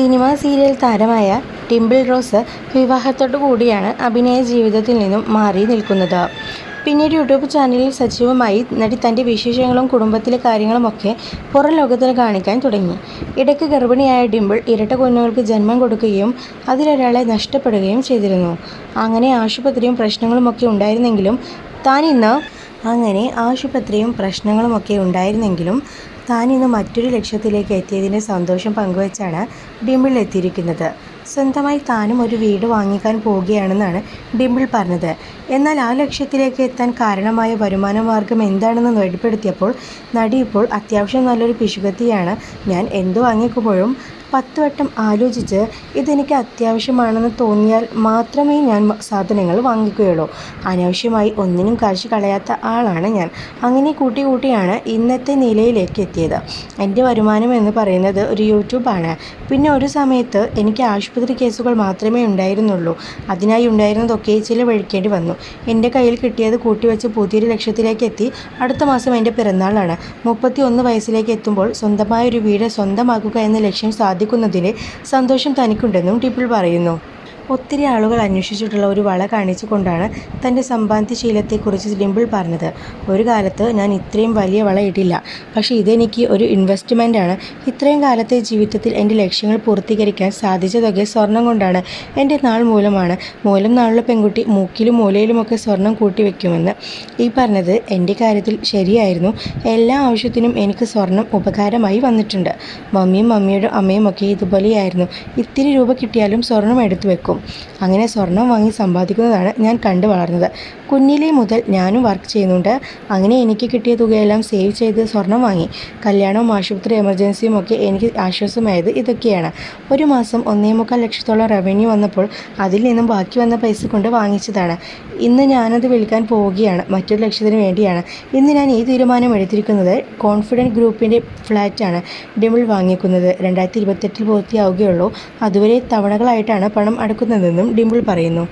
Cinema serial താരമായ ടിംപിൾ rose വിവാഹത്തോടു കൂടിയാണ് അഭിനയ ജീവിതത്തിൽ നിന്നും മാറി നിൽക്കുന്നത്. പിന്നീട് യൂട്യൂബ് ചാനലിൽ സജീവമായി നടി തന്റെ വിശേഷങ്ങളും കുടുംബത്തിലെ കാര്യങ്ങളുമൊക്കെ പുറം ലോകത്തിന് കാണിക്കാൻ തുടങ്ങി. ഇടയ്ക്ക് ഗർഭിണിയായ ഡിംപിൾ ഇരട്ട കുഞ്ഞുങ്ങൾക്ക് ജന്മം കൊടുക്കുകയും അതിലൊരാളെ നഷ്ടപ്പെടുകയും ചെയ്തിരുന്നു. അങ്ങനെ ആശുപത്രിയും പ്രശ്നങ്ങളുമൊക്കെ ഉണ്ടായിരുന്നെങ്കിലും താൻ ഇന്ന് അങ്ങനെ ആശുപത്രിയും പ്രശ്നങ്ങളുമൊക്കെ ഉണ്ടായിരുന്നെങ്കിലും താൻ ഇന്ന് മറ്റൊരു ലക്ഷ്യത്തിലേക്ക് എത്തിയതിന്റെ സന്തോഷം പങ്കുവച്ചാണ് ഡിംപിൾ എത്തിയിരിക്കുന്നത്. സ്വന്തമായി താനും ഒരു വീട് വാങ്ങിക്കാൻ പോവുകയാണെന്നാണ് ഡിംപിൾ പറഞ്ഞത്. എന്നാൽ ആ ലക്ഷ്യത്തിലേക്ക് എത്താൻ കാരണമായ വരുമാന മാർഗം എന്താണെന്ന് വെളിപ്പെടുത്തിയപ്പോൾ നടി ഇപ്പോൾ അത്യാവശ്യം നല്ലൊരു പിശുകത്തിയാണ്. ഞാൻ എന്ത് വാങ്ങിക്കുമ്പോഴും പത്ത് വട്ടം ആലോചിച്ച് ഇതെനിക്ക് അത്യാവശ്യമാണെന്ന് തോന്നിയാൽ മാത്രമേ ഞാൻ സാധനങ്ങൾ വാങ്ങിക്കുകയുള്ളൂ. അനാവശ്യമായി ഒന്നിനും കാശ് കളയാത്ത ആളാണ് ഞാൻ. അങ്ങനെ കൂട്ടി കൂട്ടിയാണ് ഇന്നത്തെ നിലയിലേക്ക് എത്തിയത്. എന്റെ വരുമാനം എന്ന് പറയുന്നത് ഒരു യൂട്യൂബാണ്. പിന്നെ ഒരു സമയത്ത് എനിക്ക് ആശുപത്രി കേസുകൾ മാത്രമേ ഉണ്ടായിരുന്നുള്ളൂ. അതിനായി ഉണ്ടായിരുന്നതൊക്കെ ചിലവഴിക്കേണ്ടി വന്നു. എന്റെ കയ്യിൽ കിട്ടിയത് കൂട്ടിവെച്ച് പുതിയൊരു ലക്ഷ്യത്തിലേക്ക് എത്തി. അടുത്ത മാസം എന്റെ പിറന്നാളാണ്. മുപ്പത്തി ഒന്ന് വയസ്സിലേക്ക് എത്തുമ്പോൾ സ്വന്തമായ ഒരു വീട് സ്വന്തമാക്കുക എന്ന ലക്ഷ്യം സാധിക്കുന്നതിലെ സന്തോഷം തനിക്കുണ്ടെന്നും ടിപ്പിൾ പറയുന്നു ഒത്തിരി ആളുകൾ അന്വേഷിച്ചിട്ടുള്ള ഒരു വള കാണിച്ചുകൊണ്ടാണ് തന്റെ സമ്പാദ്യശീലത്തെക്കുറിച്ച് ഡിംപിൾ പറഞ്ഞത്. ഒരു കാലത്ത് ഞാൻ ഇത്രയും വലിയ വള ഇടില്ല. പക്ഷേ ഇതെനിക്ക് ഒരു ഇൻവെസ്റ്റ്മെന്റാണ്. ഇത്രയും കാലത്തെ ജീവിതത്തിൽ എന്റെ ലക്ഷ്യങ്ങൾ പൂർത്തീകരിക്കാൻ സാധിച്ചതൊക്കെ സ്വർണം കൊണ്ടാണ്. എന്റെ നാൾ മൂലമാണ്. മൂലം നാളുള്ള പെൺകുട്ടി മൂക്കിലും മൂലയിലുമൊക്കെ സ്വർണം കൂട്ടി വയ്ക്കുമെന്ന് ഈ പറഞ്ഞത് എന്റെ കാര്യത്തിൽ ശരിയായിരുന്നു. എല്ലാ ആവശ്യത്തിനും എനിക്ക് സ്വർണം ഉപകാരമായി വന്നിട്ടുണ്ട്. മമ്മിയും മമ്മിയുടെ അമ്മയും ഒക്കെ ഇതുപോലെയായിരുന്നു. ഇത്തിരി രൂപ കിട്ടിയാലും സ്വർണം എടുത്തു വെക്കും അങ്ങനെ സ്വർണം വാങ്ങി സമ്പാദിക്കുന്നതാണ് ഞാൻ കണ്ടു വളർന്നത്. കുഞ്ഞിലേ മുതൽ ഞാനും വർക്ക് ചെയ്യുന്നുണ്ട്. അങ്ങനെ എനിക്ക് കിട്ടിയ തുകയെല്ലാം സേവ് ചെയ്ത് സ്വർണം വാങ്ങി. കല്യാണവും ആശുപത്രി എമർജൻസിയും ഒക്കെ എനിക്ക് ആശ്വാസമായത് ഇതൊക്കെയാണ്. ഒരു മാസം ഒന്നേ മുക്കാൽ ലക്ഷത്തോളം റവന്യൂ വന്നപ്പോൾ അതിൽ നിന്നും ബാക്കി വന്ന പൈസ കൊണ്ട് വാങ്ങിച്ചതാണ്. ഇന്ന് ഞാനത് വിളിക്കാൻ പോവുകയാണ്. മറ്റൊരു ലക്ഷ്യത്തിന് വേണ്ടിയാണ്. ഇന്ന് ഞാൻ ഈ തീരുമാനം എടുത്തിരിക്കുന്നത് കോൺഫിഡന്റ് ഗ്രൂപ്പിന്റെ ഫ്ലാറ്റാണ് ഡിമിൾ വാങ്ങിക്കുന്നത്. രണ്ടായിരത്തി ഇരുപത്തെട്ടിൽ പൂർത്തിയാവുകയുള്ളൂ. അതുവരെ തവണകളായിട്ടാണ് പണം അടക്കുന്നതെന്നും ഡിംപിൾ പറയുന്നു.